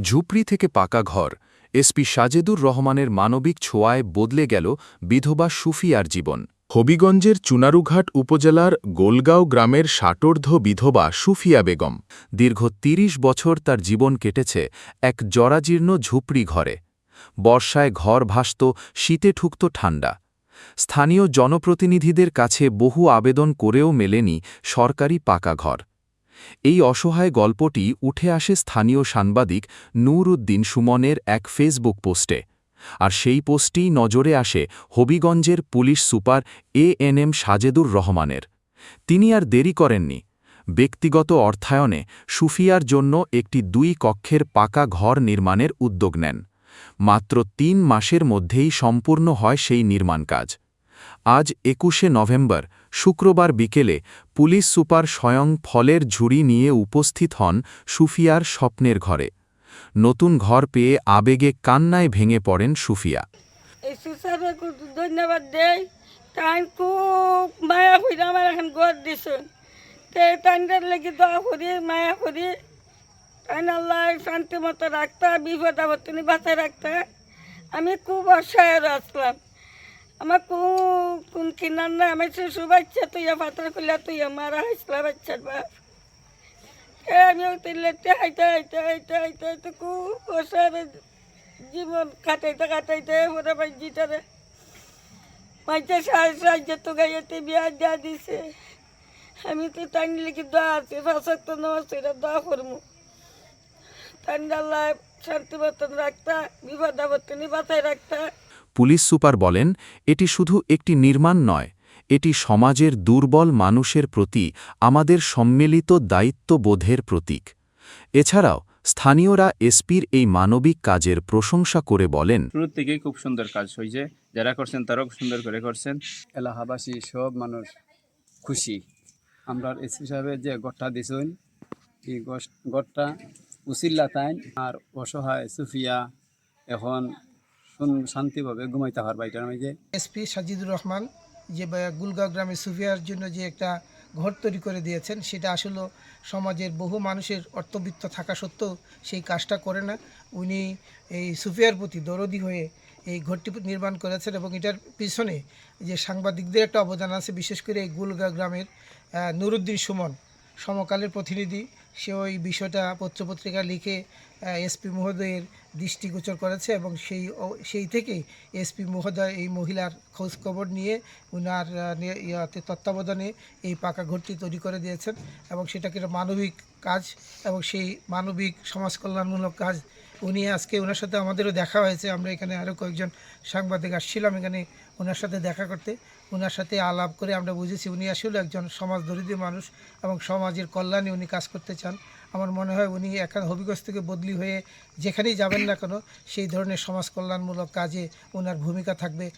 ঝুপড়ি থেকে পাকা ঘর এসপি সাজেদুর রহমানের মানবিক ছোঁয়ায় বদলে গেল বিধবা সুফিয়ার জীবন। হবিগঞ্জের চুনারুঘাট উপজেলার গোলগাঁও গ্রামের ষাটোর্ধ বিধবা সুফিয়া বেগম। দীর্ঘ ৩০ বছর তার জীবন কেটেছে এক জরাজীর্ণ ঝুপড়ি ঘরে। বর্ষায় ঘর ভাসত, শীতে ঠুকত ঠান্ডা। স্থানীয় জনপ্রতিনিধিদের কাছে বহু আবেদন করেও মেলেনি সরকারি পাকা ঘর। এই অসহায় গল্পটি উঠে আসে স্থানীয় সাংবাদিক নূর উদ্দিন সুমনের এক ফেসবুক পোস্টে। আর সেই পোস্টই নজরে আসে হবিগঞ্জের police super A N M Sajedur রহমানের। তিনি আর দেরি করেননি। ব্যক্তিগত অর্থায়নে সুফিয়ার জন্য একটি দুই কক্ষের পাকা ঘর নির্মাণের উদ্যোগ নেন। মাত্র তিন মাসের মধ্যেই সম্পূর্ণ হয় সেই নির্মাণ কাজ। আজ একুশে নভেম্বর শুক্রবার বিকেলে পুলিশ সুপার স্বয়ং ফলের ঝুড়ি নিয়ে উপস্থিত হন সুফিয়ার স্বপ্নের ঘরে। নতুন ঘর পেয়ে আবেগে কান্নায় ভেঙে পড়েন সুফিয়া। ধন্যবাদ দেই। তাই খুব মায়া করি আমার এখন গড় দিছেন। তে লেগে দোয়া করি, মায়া করি। তাই আল্লাহ শান্তি মতো রাখতা, বিপদ আপদ তুমি বাঁচায় রাখতা। আমি খুব অসহায় আসলাম। আমার খুব কোন কিনার না আমি শিশু বাচ্চা তুই পাত্র খুলে তুই মারা হয়েছিলাম বাচ্চার বাপ আমি তিনলেটে হাইতে হাইতে হাইতে হাইতে হাইতে, খুব অসহায় জীবন কাটাইতে কাটাইতে ওরা বাজিটারে মাইতে সাহায্য তো গাইতে বিয়া দিয়া দিছে। আমি তো তাই লিখি দোয়া আছে ফাঁসাক তো নমস্কার দোয়া করব তাই আল্লাহ শান্তি বর্তন রাখতা বিপদ আপত্তি বাঁচায় রাখতা। পুলিশ সুপার বলেন এটি শুধু একটি নির্মাণ নয় এটি সমাজের দুর্বল মানুষের প্রতি আমাদের সম্মিলিত দায়িত্ববোধের প্রতীক। এছাড়াও স্থানীয়রা এসপির এই মানবিক কাজের প্রশংসা করে বলেন শুরুর থেকেই খুব সুন্দর কাজ হয়েছে যারা করছেন তারাও খুব সুন্দর করে করছেন। এলাহাবাসী সব মানুষ খুশি। আমরা এসপি সাহেবের যে গড়টা দিছেন এই গড়টা উচিল্লা তাইন আর অসহায় সুফিয়া এখন শান্তিভাবে ঘুমাইতে পারবা। এটার মাঝে এসপি সাজিদুর রহমান যে গুলগাঁও গ্রামে সুফিয়ার জন্য যে একটা ঘর তৈরি করে দিয়েছেন, সেটা আসলে সমাজের বহু মানুষের অর্থবিত্ত থাকা সত্ত্বেও সেই কাজটা করে না। উনি এই সুফিয়ার প্রতি দরদি হয়ে এই ঘরটি নির্মাণ করেছেন এবং এটার পিছনে যে সাংবাদিকদের একটা অবদান আছে, বিশেষ করে এই গুলগাঁও গ্রামের নুরুদ্দিন সুমন, সমকালের প্রতিনিধি। সে ওই বিষয়টা পত্রপত্রিকা লিখে এসপি মহোদয়ের দৃষ্টিগোচর করেছে এবং সেই সেই থেকেই এসপি মহোদয় এই মহিলার খোঁজ খবর নিয়ে উনার তত্ত্বাবধানে এই পাকা ঘরটি তৈরি করে দিয়েছেন এবং সেটাকে মানবিক কাজ এবং সেই মানবিক সমাজ কল্যাণমূলক কাজ উনি আজকে ওনার সাথে আমাদেরও দেখা হয়েছে। আমরা এখানে আরও কয়েকজন সাংবাদিক আসছিলাম এখানে ওনার সাথে দেখা করতে। ওনার সাথে আলাপ করে আমরা বুঝেছি উনি আসলে একজন সমাজ দরিদ্র মানুষ এবং সমাজের কল্যাণে উনি কাজ করতে চান। আমার মনে হয় উনি এখন হবিগঞ্জ থেকে বদলি হয়ে যেখানেই যাবেন না কেন, সেই ধরনের সমাজ কল্যাণমূলক কাজে ওনার ভূমিকা থাকবে।